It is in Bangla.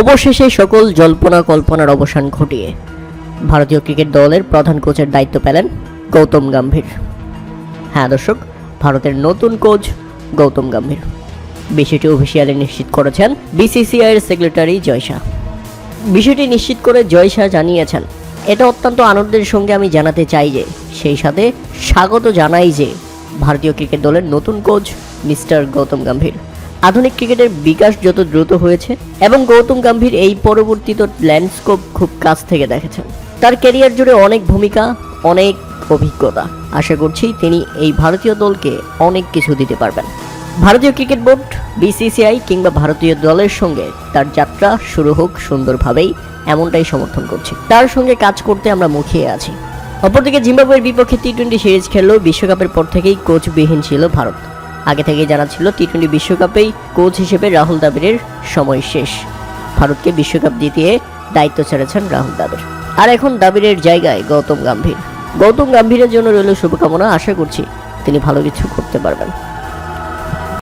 অবশেষে সকল জল্পনা কল্পনার অবসান ঘটিয়ে ভারতীয় ক্রিকেট দলের প্রধান কোচের দায়িত্ব পেলেন গৌতম গম্ভীর। হ্যাঁ দর্শক, ভারতের নতুন কোচ গৌতম গম্ভীর। বিষয়টি অফিসিয়ালি নিশ্চিত করেছেন বিসিসিআই এর সেক্রেটারি জয় শাহ। বিষয়টি নিশ্চিত করে জয় শাহ জানিয়েছেন, এটা অত্যন্ত আনন্দের সঙ্গে আমি জানাতে চাই যে, সেই সাথে স্বাগত জানাই যে, ভারতীয় ক্রিকেট দলের নতুন কোচ মিস্টার গৌতম গম্ভীর। আধুনিক ক্রিকেটের বিকাশ যত দ্রুত হয়েছে এবং গৌতম গম্ভীর এই পরবর্তীত ল্যান্ডস্কোপ খুব কাছ থেকে দেখেছেন। তার ক্যারিয়ার জুড়ে অনেক ভূমিকা, অনেক অভিজ্ঞতা। আশা করছি তিনি এই ভারতীয় দলকে অনেক কিছু দিতে পারবেন। ভারতীয় ক্রিকেট বোর্ড, বিসিসিআই কিংবা ভারতীয় দলের সঙ্গে তার যাত্রা শুরু হোক সুন্দরভাবেই, এমনটাই সমর্থন করছি। তার সঙ্গে কাজ করতে আমরা মুখিয়ে আছি। অপরদিকে জিম্বাবুয়ের বিপক্ষে টি টোয়েন্টি সিরিজ খেললেও বিশ্বকাপের পর থেকেই কোচবিহীন ছিল ভারত। আগে থেকেই জানা ছিল টি টোয়েন্টি বিশ্বকাপেই কোচ হিসেবে রাহুল দ্রাবিড়ের সময় শেষ। ভারতকে বিশ্বকাপ জিতিয়ে দায়িত্ব ছেড়েছেন রাহুল দাবির আর এখন দ্রাবিড়ের জায়গায় গৌতম গাম্ভীর। গৌতম গাম্ভীরের জন্য রইল শুভকামনা, আশা করছি তিনি ভালো কিছু করতে পারবেন।